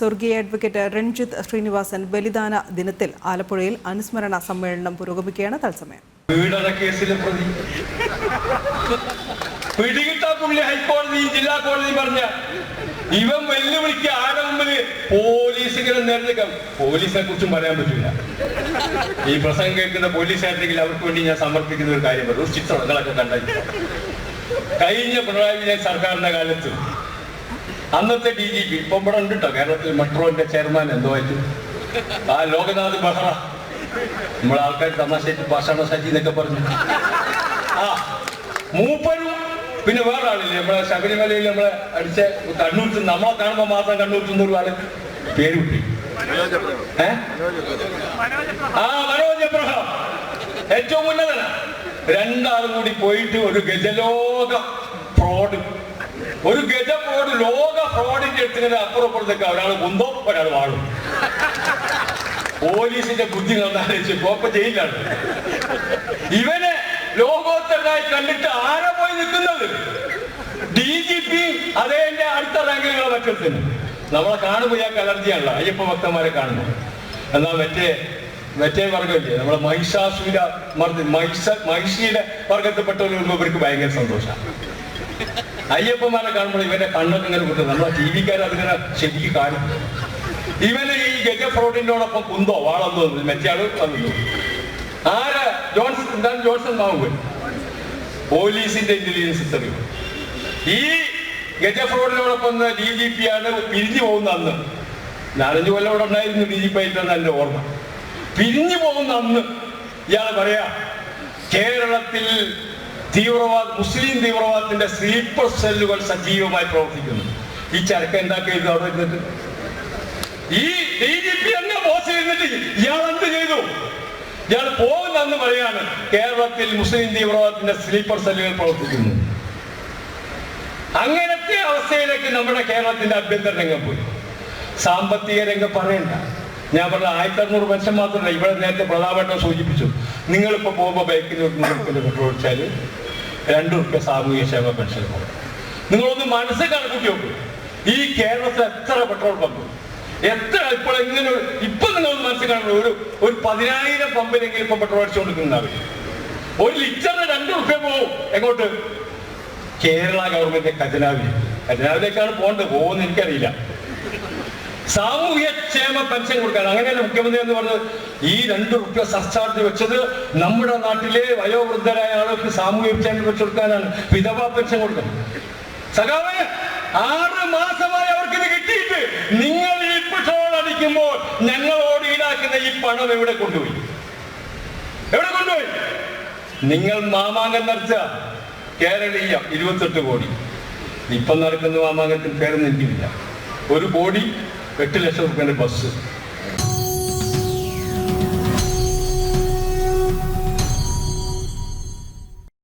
സ്വർഗീയ അഡ്വക്കേറ്റ് രഞ്ജിത്ത് ശ്രീനിവാസൻ ബലിദാന ദിനത്തിൽ ആലപ്പുഴയിൽ അനുസ്മരണ സമ്മേളനം പുരോഗമിക്കുകയാണ്. തത്സമയം. ഹൈക്കോടതി ജില്ലാ കോടതി പറഞ്ഞ ഇവൻ വെല്ലുവിളിക്ക് ആരുടെ മുമ്പിൽ പോലീസ് ഇങ്ങനെ നേരത്തെ പോലീസിനെ കുറിച്ചും പറയാൻ പറ്റില്ല. ഈ പ്രസംഗം കേൾക്കുന്ന പോലീസുകാരുണ്ടെങ്കിൽ അവർക്ക് വേണ്ടി ഞാൻ സമർപ്പിക്കുന്ന ഒരു കാര്യം പറയും ചിത്രങ്ങളൊക്കെ കണ്ടായി കഴിഞ്ഞ പിണറായി വിജയൻ സർക്കാരിന്റെ കാലത്ത് അന്നത്തെ ഡി ജി പി ഇപ്പൊ ഇവിടെ ഉണ്ട് കേരളത്തിൽ മെട്രോന്റെ ചെയർമാൻ എന്തോ ആയിട്ട്? ആ ലോകനാഥ് ബെഹ്റ. നമ്മളെ ആൾക്കാർ തമാശയിട്ട് ഭാഷാണ സജി എന്നൊക്കെ പറഞ്ഞു. ആ മൂപ്പരും പിന്നെ വേറെ ആളില്ലേ നമ്മളെ ശബരിമലയിൽ നമ്മളെ അടിച്ച കണ്ണൂർ നമ്മളെ കാണുമ്പോൾ മാത്രം കണ്ണൂർ ചെന്ന ഒരു ആൾ പേര് കിട്ടി. ആ മനോജ് എബ്രഹാം ഏറ്റവും ഉന്നതന. രണ്ടാളും കൂടി പോയിട്ട് ഒരു ഗജലോക ഫ്രോഡ് ഒരു ഗജ ഫ്രോഡ് ലോക ഫ്രോഡിന്റെ അടുത്തിങ്ങനെ അപ്പുറപ്പുറത്തേക്ക് ഒരാൾ കുന്തോ ഒരാൾ വാഴും പോലീസിന്റെ ബുദ്ധി നന്നാലോചിച്ച് കോപ്പ ജയിലാണ് ഇവനെ ലോകോത്തരനായി കണ്ടിട്ട് ആരാ പോയി നിൽക്കുന്നത്? ഡി ജി പി അതേ അടുത്ത റാങ്കിലുള്ള മറ്റൊരുത്തിന് നമ്മളെ കാണുമ്പോൾ ഞാൻ അലർജിയാണല്ലോ. അയ്യപ്പ ഭക്തന്മാരെ കാണുന്നു എന്നാ മറ്റേ മറ്റേ വർഗമില്ലേ നമ്മളെ മഹിഷാസുര മർദ്ദി മഹിഷ മഹിഷിയുടെ വർഗത്തിൽപ്പെട്ടവർക്ക് ഇവർക്ക് ഭയങ്കര സന്തോഷമാണ്. അയ്യപ്പന്മാരെ കാണുമ്പോൾ ഇവന്റെ കണ്ണൊക്കെ ഇങ്ങനെ കിട്ടും നമ്മളെ ടി വിക്കാർ അതിങ്ങനെ ശരിക്കും കാണും. ഇവന് ഈ ഗജ ഫ്രോഡിനോടൊപ്പം കുന്തോ വാളന്തോ മെച്ചയാൾ വന്നു. ആരാ? ജോൺസൺ എന്താണ് ജോൺസൺ മാവുവൻ പോലീസിന്റെ ഇന്റലിജൻസ് ഈ ഗജ ഫ്രോഡിനോടൊപ്പം ഡി ജി പി ആണ് പിരിഞ്ഞു പോകുന്ന അന്ന്. നാലഞ്ച് കൊല്ലം ഇവിടെ ഉണ്ടായിരുന്നു ഡി ജി പി ആയിട്ടാണ് എന്റെ ഓർമ്മ. പിരിഞ്ഞു പോകുന്ന അന്ന് ഇയാൾ പറയാ കേരളത്തിൽ തീവ്രവാദ മുസ്ലിം തീവ്രവാദത്തിന്റെ സ്ലീപ്പർ സെല്ലുകൾ സജീവമായി പ്രവർത്തിക്കുന്നു. ഈ ചരക്ക് എന്താക്കിയത് അവിടെ ഇരുന്നിട്ട്? ഈ ഡി ജി പി തന്നെ ബോസ് ചെയ്തിട്ട് ഇയാൾ എന്ത് ചെയ്തു? ഇയാൾ പോകുന്നെന്ന് പറയാണ് കേരളത്തിൽ മുസ്ലിം തീവ്രവാദത്തിന്റെ സ്ലീപ്പർ സെല്ലുകൾ പ്രവർത്തിക്കുന്നു. അങ്ങനത്തെ അവസ്ഥയിലേക്ക് നമ്മുടെ കേരളത്തിന്റെ ആഭ്യന്തര രംഗം പോയി. സാമ്പത്തിക രംഗം പറയണ്ട. ഞാൻ പറഞ്ഞ ആയിരത്തി അറുന്നൂറ് പെൻഷൻ മാത്രമല്ല ഇവിടെ നേരത്തെ പ്രധാനമായിട്ടും സൂചിപ്പിച്ചു. നിങ്ങളിപ്പോ പോകുമ്പോൾ ബൈക്കിൽ നിങ്ങൾക്ക് പെട്രോൾ അടിച്ചാൽ രണ്ടു റുപ്യ സാമൂഹ്യ ക്ഷേമ പെൻഷൻ പോകും നിങ്ങളൊന്ന് മനസ്സിൽ കണക്കൂട്ടി നോക്കൂ. ഈ കേരളത്തിൽ എത്ര പെട്രോൾ പമ്പ്? എത്ര ഇപ്പോൾ എങ്ങനെ ഇപ്പൊ നിങ്ങൾ മനസ്സിൽ കാണുന്നു ഒരു ഒരു പതിനായിരം പമ്പിലെങ്കിലും ഇപ്പൊ പെട്രോൾ അടിച്ചുകൊണ്ടിരിക്കുന്നുണ്ടാവില്ല ഒരു ലിറ്ററിന് രണ്ട് റുപ്യ പോകും എങ്ങോട്ട്? കേരള ഗവൺമെന്റ് ഖജനാവിൽ ഖജനാവിലേക്കാണ് പോകേണ്ടത്. പോകുമെന്ന് എനിക്കറിയില്ല. സാമൂഹ്യ ക്ഷേമ പെൻഷൻ കൊടുക്കാൻ. അങ്ങനെയല്ല മുഖ്യമന്ത്രി എന്ന് പറഞ്ഞത്? ഈ രണ്ട് റുപ്യ സർചാർജ് വെച്ചത് നമ്മുടെ നാട്ടിലെ വയോവൃദ്ധരായ ആളുകൾക്ക് സാമൂഹ്യ ക്ഷേമ പെൻഷൻ കൊടുക്കാനാണ്. വിധവാ പെൻഷൻ കൊടുക്കും സഖാവ് ആറ് മാസമായി അവർക്ക് ഇത് കിട്ടിയിട്ട് നിങ്ങൾ ഈ പെട്രോൾ അടിക്കുമ്പോൾ ഞങ്ങളോട് ഈടാക്കുന്ന ഈ പണം എവിടെ കൊണ്ടുപോയി? എവിടെ കൊണ്ടുപോയി? നിങ്ങൾ മാമാങ്കം നിറച്ച കേരളീയം ഇരുപത്തെട്ട് കോടി. ഇപ്പം നടക്കുന്ന മാമാങ്കത്തിൽ പേരൊന്നും എനിക്കില്ല. ഒരു കോടി పెట్టి లక్షల రూపాయల బస్సు.